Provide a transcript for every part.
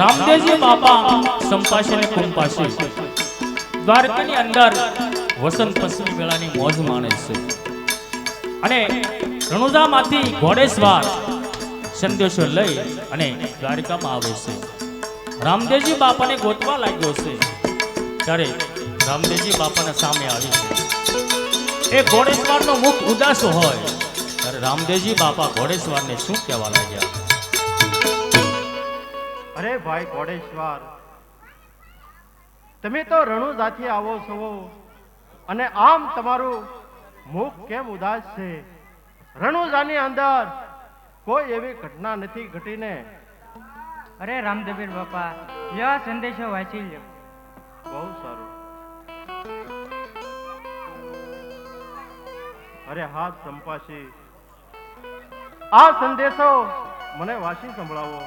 રામદેવજી બાપા સંપાશે ને કુંપાશે દ્વારકાની અંદર વસંત પંચમી મેળાની મોજ માણે છે. અને રણુજામાંથી ઘોડેશ્વર સંદેશો લઈ અને દ્વારકામાં આવે છે. રામદેવજી બાપાને ગોતવા લાગ્યો છે. ત્યારે રામદેવજી બાપાના સામે આવી છે. એ ઘોડેશ્વરનો મુખ ઉદાસ હોય, ત્યારે રામદેવજી બાપા ઘોડેશ્વરને શું કહેવા લાગ્યા? અરે ભાઈ કોડેશ્વર તમે તો રણુજાથી આવો છો અને આમ તમારું મુખ કેમ ઉદાસ છે? રણુજાની અંદર કોઈ એવી ઘટના નથી ઘટીને? અરે રામદેવીર બાપા યા સંદેશો વાંચી લ્યો. બહુ સારું. અરે હા સંપાશી આ સંદેશો મને વાંચી સંભળાવો.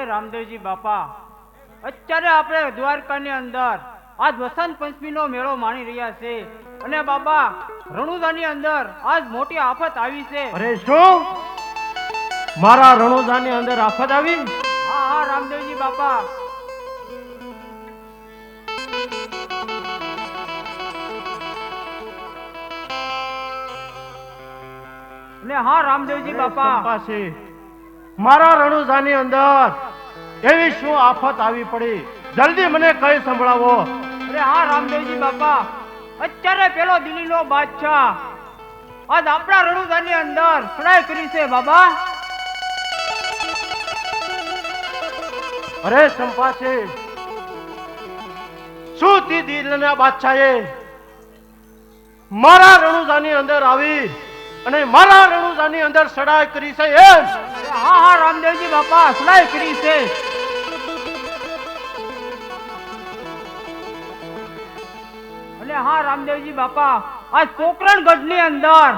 અરે રામદેવજી બાપા અત્યારે આપણે દ્વારકાની અંદર આજ વસંત પંચમીનો મેળો માણી રહ્યા છે. અને બાબા રણુદાની અંદર આજ મોટી આફત આવી છે. અરે શું? મારા રણુદાની અંદર આફત આવી? હા હા રામદેવજી બાપા. ને હા રામદેવજી બાપા. પાસે મારા રણુજાની અંદર એવી શું આફત આવી પડી? જલ્દી મને કઈ સંભળાવો. અરે હા રામદેવજી બાપા. અત્યારે પેલો દિલ્હીનો બાદશાહ. આજ આપણા રણુદાની અંદર ચડાઈ કરી છે બાબા. અરે સંપાશી શું તે દિલના બાદશાહે? મારા રણુજાની અંદર આવી અને મારા રણુજાની અંદર સડાઈ કરી છે એમ. હા હા રામદેવજી બાપા ચડાઈ કરી છે. અને હા રામદેવજી બાપા આજ પોકરણ ગઢની અંદર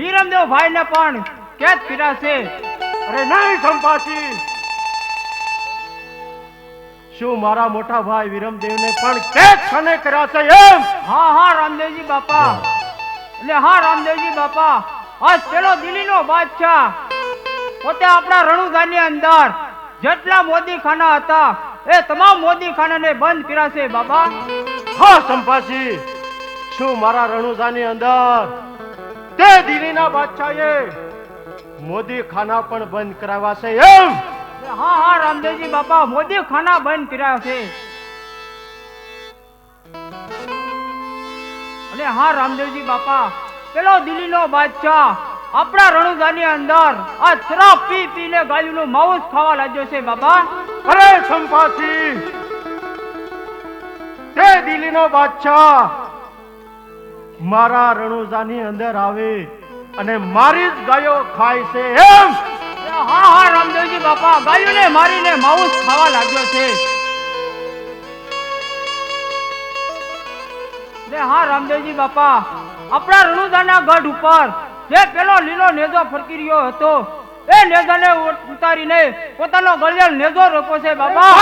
વીરમદેવ ભાઈને પણ કેદ કર્યા છે. અરે નહીં સંપાસી. શું મારા મોટા ભાઈ વિરમદેવને પણ કેદ ખાને કર્યા છે એમ? હા હા રામદેવજી બાપા. એટલે હા રામદેવજી બાપા આજ પેલો દિલ્હીનો બાદશાહ પોતે આપણા રણુગાની અંદર જેટલા મોદી ખાના હતા એ તમામ મોદી ખાનાને બંધ કર્યા છે બાબા. હા સંપાસી શું મારા રણુજાની અંદર તે દિલ્હીના બાદશાહે મોદી ખાના પણ બંધ કરાવ્યા છે એમ? હા હા રામદેવજી બાપા મોદી ખાના બંધ કર્યા છે. અને હા રામદેવજી બાપા પેલો દિલ્હીનો બાદશાહ આપણા રણુજાની અંદર આ શરાબ પી પીને ગાયુનું માઉસ ખાવા લાગ્યો છે બાબા. અરે સંપાસી તે દિલ્હીનો બાદશાહ. મારા રણુજાની અંદર આવે અને મારી જ ગાયો ખાય છે એમ. હા હા રામદેવજી બાપા ગાયોને મારીને માઉસ ખાવા લાગ્યો છે. હા રામદેવજી બાપા આપણા રણુદાના ગઢ ઉપર જે પેલો લીલો નેજો ફરકી રહ્યો હતો એ નેજાને ઉતારીને પોતાનો ગળિયલ નેજો રોકો છે બાબા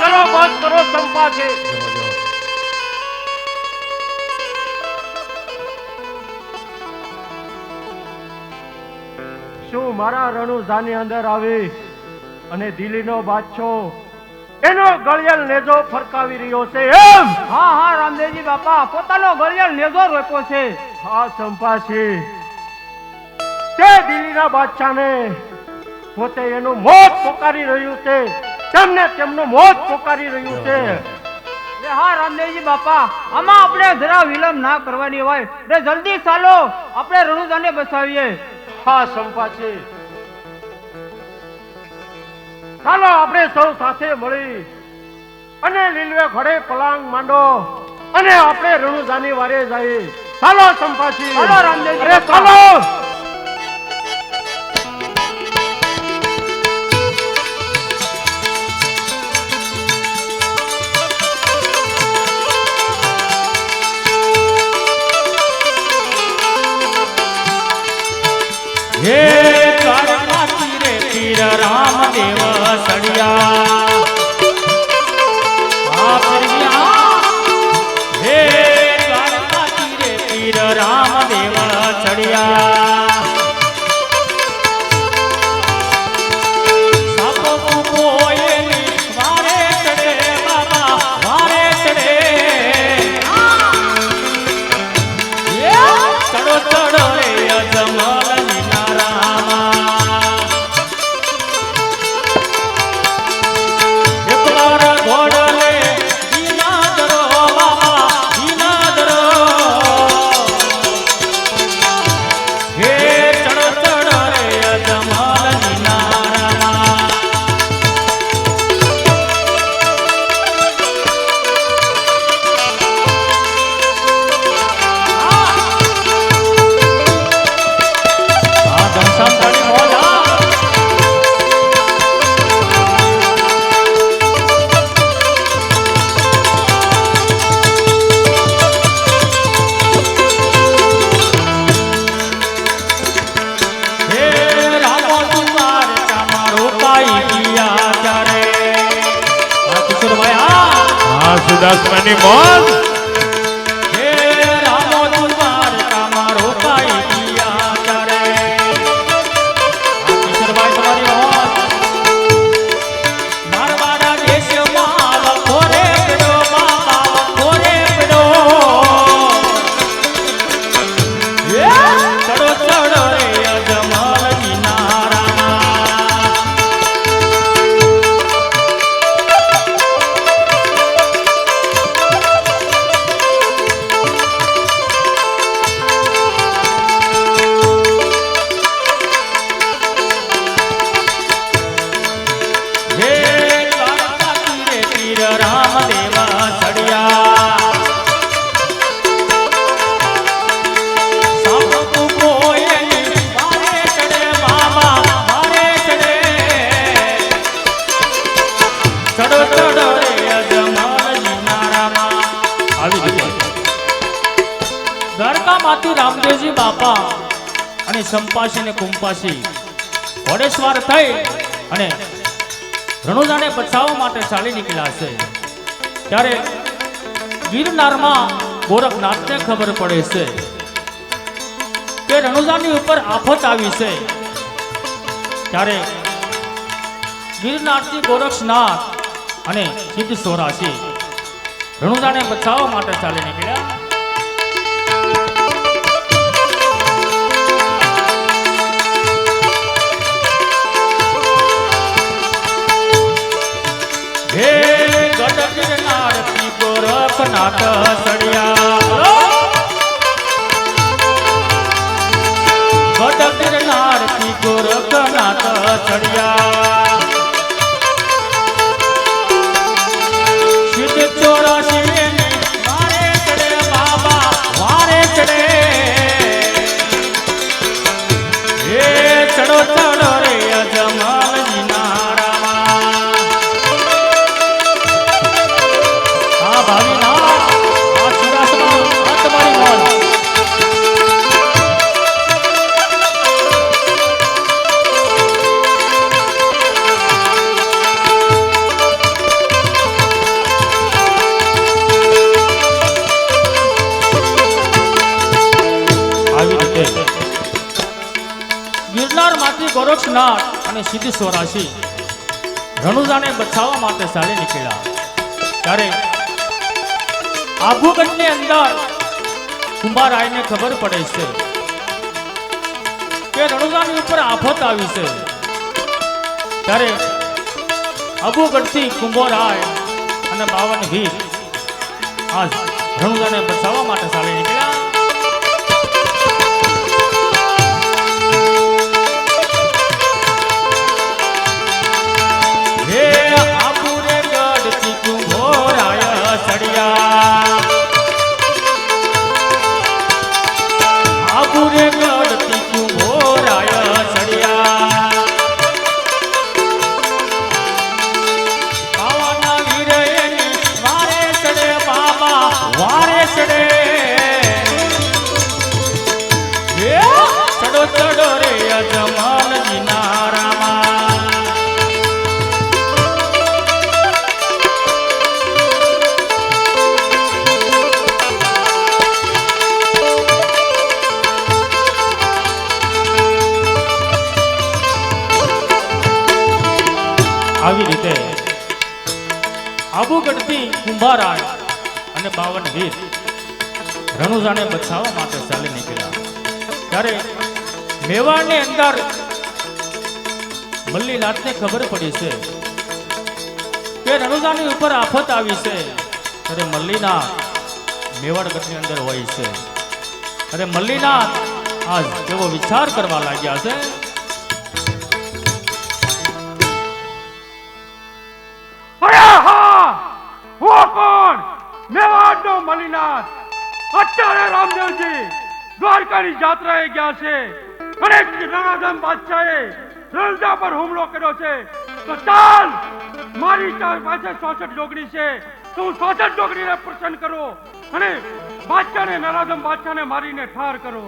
કરો બસ કરો ચંપા જવો. શું મારા રણુજાની અંદર આવી અને દિલ્હીનો બાદશાહ એનો ગળિયલ નેજો ફરકાવી રહ્યો છે એમ? હા હા રામદેવજી બાપા પોતાનો ગળિયલ નેજો રોપ્યો છે. હા સંપાસી તે દિલ્હીના બાદશાહને પોતે એનું મોત પોકારી રહ્યું છે. તેમને તેમનું મોત પોકારી રહ્યું છે. હા રામદેવજી બાપા આમાં આપણે જરા વિલંબ ના કરવાની હોય. રે જલ્દી ચાલો આપણે રણુદાને બસાવીએ. હા સંપાસી ચાલો આપણે સૌ સાથે મળી. અને લીલવે ઘડે પલાંગ માંડો. અને આપણે રણુજાની વારે જઈએ. ચાલો સંપાસી ચાલો, રામદેવજી ચાલો. આ માની મોજ દ્વારકામાંથી રામદેવજી બાપા અને સંપાસી ને કુંપાસી. ઘોડેશ્વર થઈ અને રણુજાને બચાવવા માટે ચાલી નીકળ્યા છે. ત્યારે ગિરનારમાં ગોરખનાથને ખબર પડે છે કે રણુજાની ઉપર આફત આવી છે. ત્યારે ગિરનાથથી ગોરખનાથ અને સિદ્ધ સોરાશી રણુજાને બચાવવા માટે ચાલી નીકળ્યા થી ગોરખનાથ સળિયા. ગોરખનાથ સળિયા. ગોરક્ષનાથ અને સિદ્ધ સ્વરાશી રણુજાને બચાવવા માટે ચાલી નીકળ્યા. ત્યારે આભુગઢની અંદર કુંભારાયને ખબર પડે છે કે રણુજાની ઉપર આફત આવી છે. ત્યારે આબુગઢથી કુંભોરાય અને બાવન વીર આ રણુજાને બચાવવા માટે ચાલી નીકળ્યા. આવી રીતે આબુગઢથી કુંભારાય અને બાવન વીર રણુજાને બચાવવા માટે ચાલી નીકળ્યા. ત્યારે મેવાડની અંદર મલ્લીનાથને ખબર પડી છે કે રણુજાની ઉપર આફત આવી છે. ત્યારે મલ્લીનાથ મેવાડગઢની અંદર હોય છે. અને મલ્લીનાથ આજ જેવો વિચાર કરવા લાગ્યા છે અત્યારે રામદેવજી, દ્વારકાની જાત્રાએ ગયા છે. અને રણાધમ બાદશાહે રણજા પર હુમલો કર્યો છે. તો ચાલ, મારી ચાર પાસે ચોસઠ જોગણી છે. તો હું ચોસઠ જોગણીને પ્રસન્ન કરો અને બાદશાહને નરાધમ બાદશાહને મારીને ઠાર કરો.